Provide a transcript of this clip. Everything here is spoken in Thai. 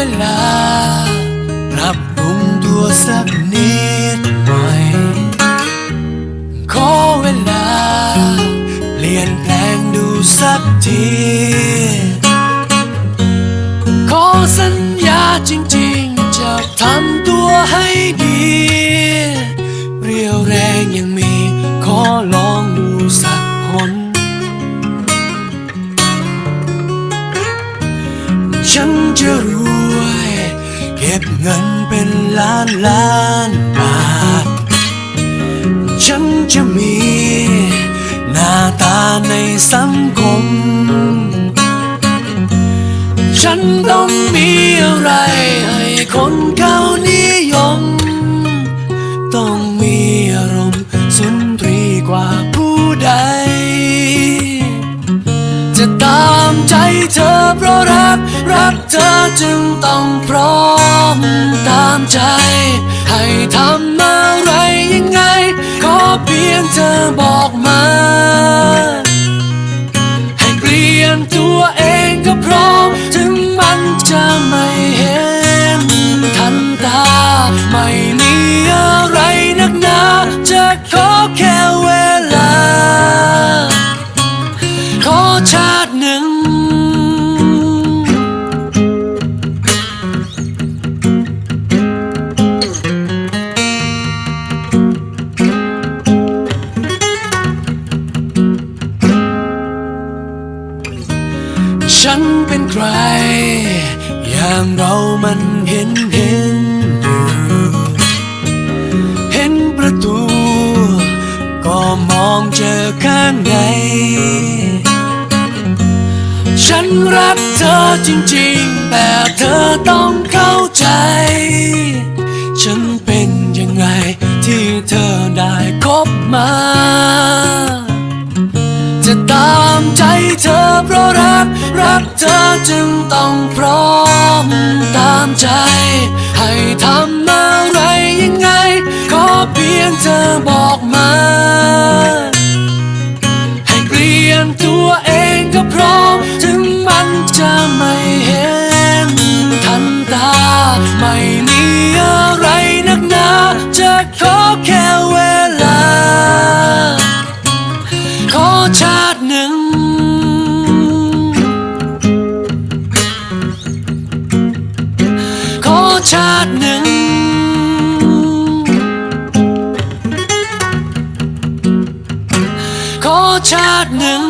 เวลา ปรับปรุงตัวสักนิดหน่อย ขอเวลา เปลี่ยนแปลงดูสักที ขอสัญญาจริงๆ จะทำตัวให้ดี เรียวแรงยังมี ฉันจะรวย เก็บเงินเป็นล้านล้านบาท ฉันจะมี หน้าตาในสังคม ฉันต้องมีอะไรให้คน เธอจึงต้องพร้อมตามใจ ให้ทำอะไรยังไง ขอเพียงเธอบอกมา ฉันเป็นใคร อย่างเรามันเห็นเห็นอยู่เห็นประตู ก็มองเจอข้างใน ฉันรักเธอจริงๆ แต่เธอต้องเข้าใจ ฉันเป็นยังไงที่เธอได้คบมาจะตามใจเธอเพราะรัก กเธอจึงต้องพร้อมตามใจ ให้ทำอะไรยังไง ขอเพียงเธอบอกมา ให้เปลี่ยนตัวเองก็พร้อม ถึงมันจะไม่เห็น ทันตา ไม่มีอะไรนักหนาจะขอแค่เว ชาติหนึ่ง